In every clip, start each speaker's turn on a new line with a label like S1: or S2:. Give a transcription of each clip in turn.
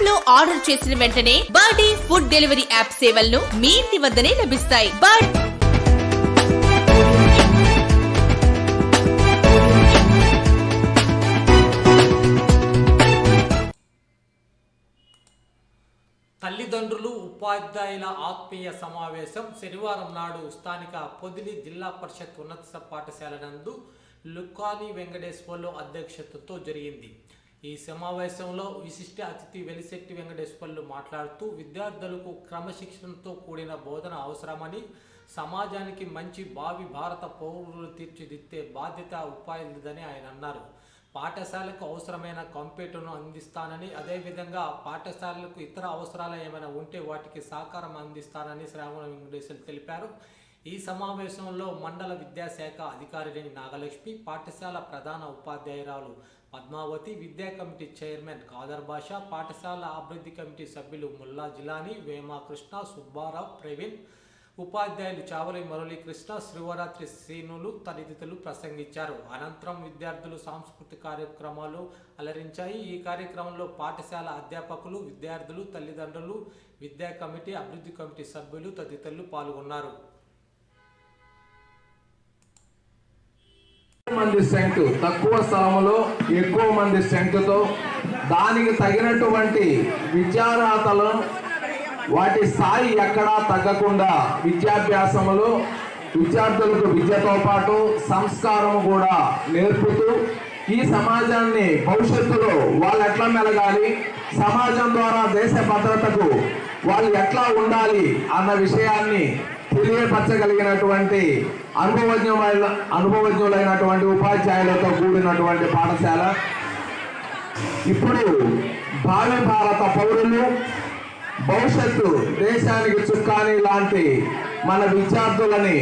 S1: యాప్లో ఆర్డర్ చేసిన వెంటనే బర్డే ఫుడ్ డెలివరీ యాప్ సేవలను మీ ఇంటి వద్దనే లభిస్తాయి. బర్డ్
S2: తల్లిదండ్రులు ఉపాధ్యాయుల ఆత్మీయ సమావేశం శనివారం నాడు స్థానిక పొదిలి జిల్లా పరిషత్ ఉన్నత పాఠశాల నందు లుక్కాని వెంకటేశ్వర్లు అధ్యక్షతతో జరిగింది. ఈ సమావేశంలో విశిష్ట అతిథి వెలిశెట్టి వెంకటేశ్వర్లు మాట్లాడుతూ విద్యార్థులకు క్రమశిక్షణతో కూడిన బోధన అవసరమని సమాజానికి మంచి భావి భారత పౌరులు తీర్చిదిద్దే బాధ్యత ఉపాధ్యులని ఆయన అన్నారు. పాఠశాలకు అవసరమైన కంప్యూటర్ను అందిస్తానని అదేవిధంగా పాఠశాలలకు ఇతర అవసరాలు ఏమైనా ఉంటే వాటికి సహకారం అందిస్తానని శ్రావణ వెంకటేశ్వర్లు తెలిపారు. ఈ సమావేశంలో మండల విద్యాశాఖ అధికారిని నాగలక్ష్మి పాఠశాల ప్రధాన ఉపాధ్యాయురాలు పద్మావతి విద్యా కమిటీ చైర్మన్ కాదర్ బాషా పాఠశాల అభివృద్ధి కమిటీ సభ్యులు ముల్లా జిలాని వేమాకృష్ణ సుబ్బారావు ప్రవీణ్ ఉపాధ్యాయులు చావలి మురళీకృష్ణ శ్రీవరాత్రి శ్రీనులు తదితరులు ప్రసంగించారు. అనంతరం విద్యార్థులు సాంస్కృతిక కార్యక్రమాలు అలరించాయి. ఈ కార్యక్రమంలో పాఠశాల అధ్యాపకులు విద్యార్థులు తల్లిదండ్రులు విద్యా కమిటీ అభివృద్ధి కమిటీ సభ్యులు తదితరులు పాల్గొన్నారు.
S3: మంది సెంటు తక్కువ స్థలంలో ఎక్కువ మంది సెంటుతో దానికి తగినటువంటి విద్యార్హతలు వాటి స్థాయి ఎక్కడా తగ్గకుండా విద్యాభ్యాసములు విద్యార్థులకు విద్యతో పాటు సంస్కారం కూడా నేర్పుతూ ఈ సమాజాన్ని భవిష్యత్తులో వాళ్ళు ఎట్లా మెలగాలి సమాజం ద్వారా దేశ భద్రతకు వాళ్ళు ఎట్లా ఉండాలి అన్న విషయాన్ని తెలియపరచగలిగినటువంటి అనుభవజ్ఞమైన అనుభవజ్ఞులైనటువంటి ఉపాధ్యాయులతో కూడినటువంటి పాఠశాల. ఇప్పుడు భావి భారత పౌరులు భవిష్యత్తు దేశానికి చుక్కాని లాంటి మన విద్యార్థులని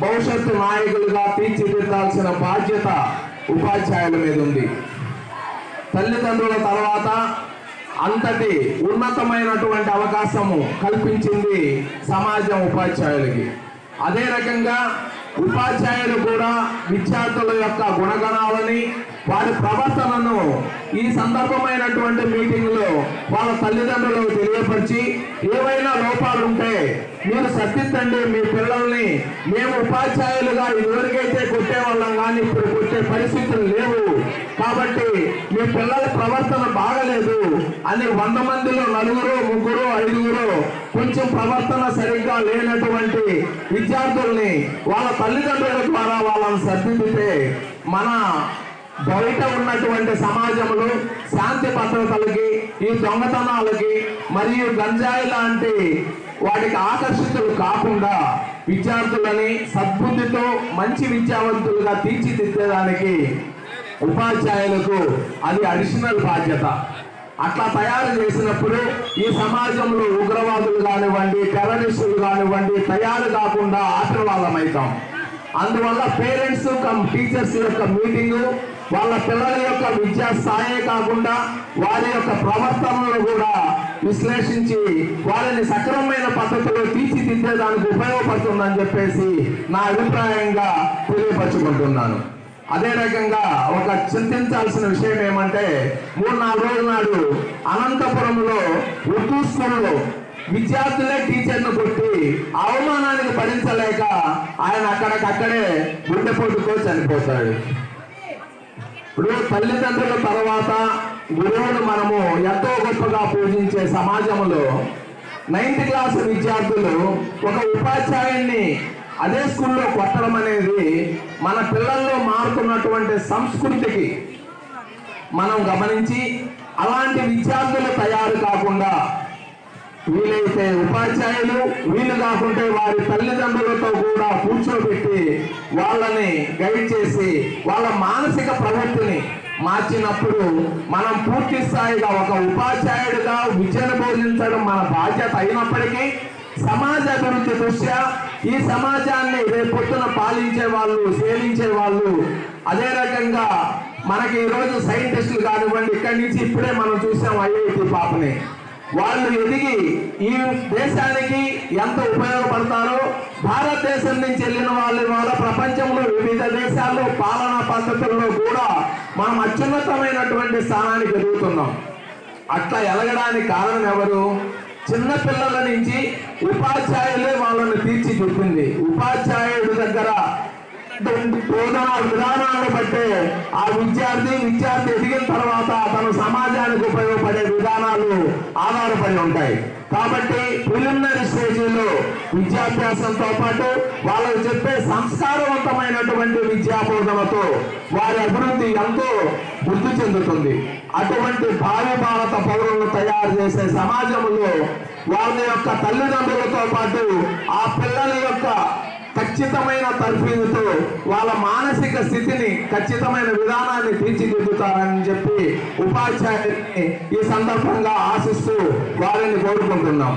S3: భవిష్యత్తు నాయకులుగా తీర్చిదిద్దాల్సిన బాధ్యత ఉపాధ్యాయుల మీద ఉంది. తల్లిదండ్రుల తర్వాత అంతటి ఉన్నతమైనటువంటి అవకాశము కల్పించింది సమాజం ఉపాధ్యాయులకి. అదే రకంగా ఉపాధ్యాయులు కూడా విద్యార్థుల యొక్క గుణగణాలని వారి ప్రవర్తనను ఈ సందర్భమైనటువంటి మీటింగ్లో వాళ్ళ తల్లిదండ్రులకు తెలియపరిచి ఏవైనా లోపాలు ఉంటే మీరు సర్దిద్దండి మీ పిల్లల్ని మేము ఉపాధ్యాయులుగా ఇదివరకైతే కొట్టేవాళ్ళం కానీ ఇప్పుడు కొట్టే పరిస్థితులు లేవు. కాబట్టి మీ పిల్లల ప్రవర్తన బాగలేదు అని వంద మందిలో నలుగురు ముగ్గురు ఐదుగురు కొంచెం ప్రవర్తన సరిగ్గా లేనటువంటి విద్యార్థుల్ని వాళ్ళ తల్లిదండ్రుల ద్వారా వాళ్ళని సర్దిద్దితే మన బయట ఉన్నటువంటి సమాజంలో శాంతి భద్రతలకి ఈ దొంగతనాలకి మరియు గంజాయి లాంటి వాటికి ఆకర్షితులు కాకుండా విద్యార్థులని సద్బుద్ధితో మంచి విద్యావంతులుగా తీర్చిదిద్దేదానికి ఉపాధ్యాయులకు అది అడిషనల్ బాధ్యత. అట్లా తయారు చేసినప్పుడు ఈ సమాజంలో ఉగ్రవాదులు కానివ్వండి టెర్రరిస్టులు కానివ్వండి తయారు కాకుండా ఆశీర్వాదం అవుతాం అందువల్ల పేరెంట్స్ కమ్ టీచర్స్ యొక్క మీటింగ్ వాళ్ళ పిల్లల యొక్క విద్యా స్థాయే కాకుండా వారి యొక్క ప్రవర్తనను కూడా విశ్లేషించి వారిని సక్రమమైన పద్ధతిలో తీర్చిదిద్దేదానికి ఉపయోగపడుతుందని చెప్పేసి నా అభిప్రాయంగా తెలియపరచుకుంటున్నాను. అదే రకంగా ఒక చింతించాల్సిన విషయం ఏమంటే మూడు నాలుగు రోజుల నాడు అనంతపురంలో ఉర్దూ స్కూల్లో విద్యార్థులే టీచర్ను కొట్టి అవమానానికి భరించలేక ఆయన అక్కడికక్కడే గుండెపోటుతో చనిపోతాడు. ఇప్పుడు తల్లిదండ్రుల తర్వాత గురువును మనము ఎంతో గొప్పగా పూజించే సమాజంలో నైన్త్ క్లాస్ విద్యార్థులు ఒక ఉపాధ్యాయుణ్ణి అదే స్కూల్లో కొట్టడం అనేది మన పిల్లల్లో మారుతున్నటువంటి సంస్కృతికి మనం గమనించి అలాంటి విద్యార్థులు తయారు కాకుండా వీలైతే ఉపాధ్యాయులు వీలు కాకుంటే వారి తల్లిదండ్రులతో కూడా కూర్చోబెట్టి వాళ్ళని గైడ్ చేసి వాళ్ళ మానసిక ప్రవృత్తిని మార్చినప్పుడు మనం పూర్తి స్థాయిగా ఒక ఉపాధ్యాయుడిగా విద్యను బోధించడం మన బాధ్యత అయినప్పటికీ సమాజ అభివృద్ధి దృష్ట్యా ఈ సమాజాన్ని రేపొద్దున పాలించే వాళ్ళు సేవించే వాళ్ళు. అదే రకంగా మనకి ఈరోజు సైంటిస్టులు కానివ్వండి ఇక్కడి నుంచి ఇప్పుడే మనం చూసాం ఐఐటి పాపని. వాళ్ళు ఎదిగి ఈ దేశానికి ఎంత ఉపయోగపడతారో భారతదేశం నుంచి వెళ్ళిన వాళ్ళ వాళ్ళ ప్రపంచంలో వివిధ దేశాల్లో పాలనా పద్ధతుల్లో కూడా మనం అత్యున్నతమైనటువంటి స్థానానికి ఎదుగుతున్నాం. అట్లా ఎలగడానికి కారణం ఎవరు? చిన్న పిల్లల నుంచి ఉపాధ్యాయులే వాళ్ళని తీర్చిదిద్దింది. ఉపాధ్యాయ బోధన విధానాలను బట్టే ఆ విద్యార్థి విద్యార్థి ఎదిగిన తర్వాత తన సమాజానికి ఉపయోగపడే విధానాలు ఆధారపడి ఉంటాయి. కాబట్టి ప్రిలిమినరీ స్టేజీలో విద్యాభ్యాసంతో పాటు వాళ్ళకు చెప్పే సంస్కారవంతమైనటువంటి విద్యా బోధనతో వారి అభివృద్ధి ఎంతో వృద్ధి చెందుతుంది. అటువంటి భావి భారత పౌరులను తయారు చేసే సమాజంలో వాళ్ళ యొక్క తల్లిదండ్రులతో పాటు ఆ పిల్లల యొక్క ఖచ్చితమైన తర్ఫీదుతో వాళ్ళ మానసిక స్థితిని ఖచ్చితమైన విధానాన్ని తీర్చిదిద్దుతారని చెప్పి ఉపాధ్యాయుల్ని ఈ సందర్భంగా ఆశిస్తూ వారిని కోరుకుంటున్నాం.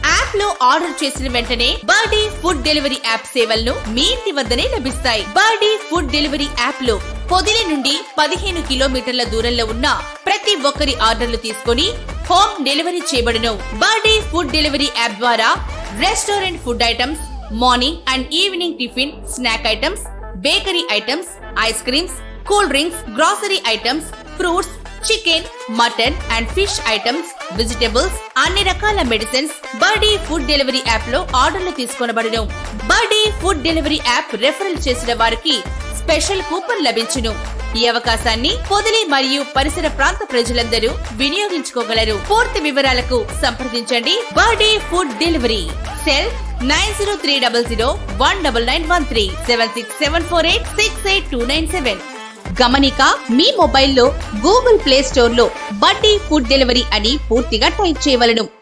S1: యాప్లో ఆర్డర్ చేసిన వెంటనే బర్డీ ఫుడ్ డెలివరీ యాప్ సేవలను మీ ఇంటి వద్దనే లభిస్తాయి. బర్డీ ఫుడ్ డెలివరీ యాప్లో పొదిలి నుండి పదిహేను కిలోమీటర్ల దూరంలో ఉన్న ప్రతి ఒక్కరి ఆర్డర్లు తీసుకొని హోమ్ డెలివరీ చేయబడును. బర్డీ ఫుడ్ డెలివరీ యాప్ ద్వారా restaurant food items morning and evening tiffin snack items bakery items ice creams cool drinks grocery items fruits chicken mutton and fish items vegetables అన్ని రకాల మెడిసిన్స్ బర్డీ ఫుడ్ డెలివరీ యాప్లో ఆర్డర్లు తీసుకొనబడును. Birdy food delivery app referral చేసిన వారికి special coupon లభించును. ఈ అవకాశాన్ని పొదిలి మరియు పరిసర ప్రాంత ప్రజలందరూ వినియోగించుకోగలరు. పూర్తి వివరాలకు సంప్రదించండి Birdy food delivery. Cell nine zero three double zero one double nine one three seven six seven four eight six eight two nine seven. గమనిక మీ మొబైల్లో గూగుల్ ప్లే స్టోర్లో బడ్డీ ఫుడ్ డెలివరీ అని పూర్తిగా టైప్ చేయవలను.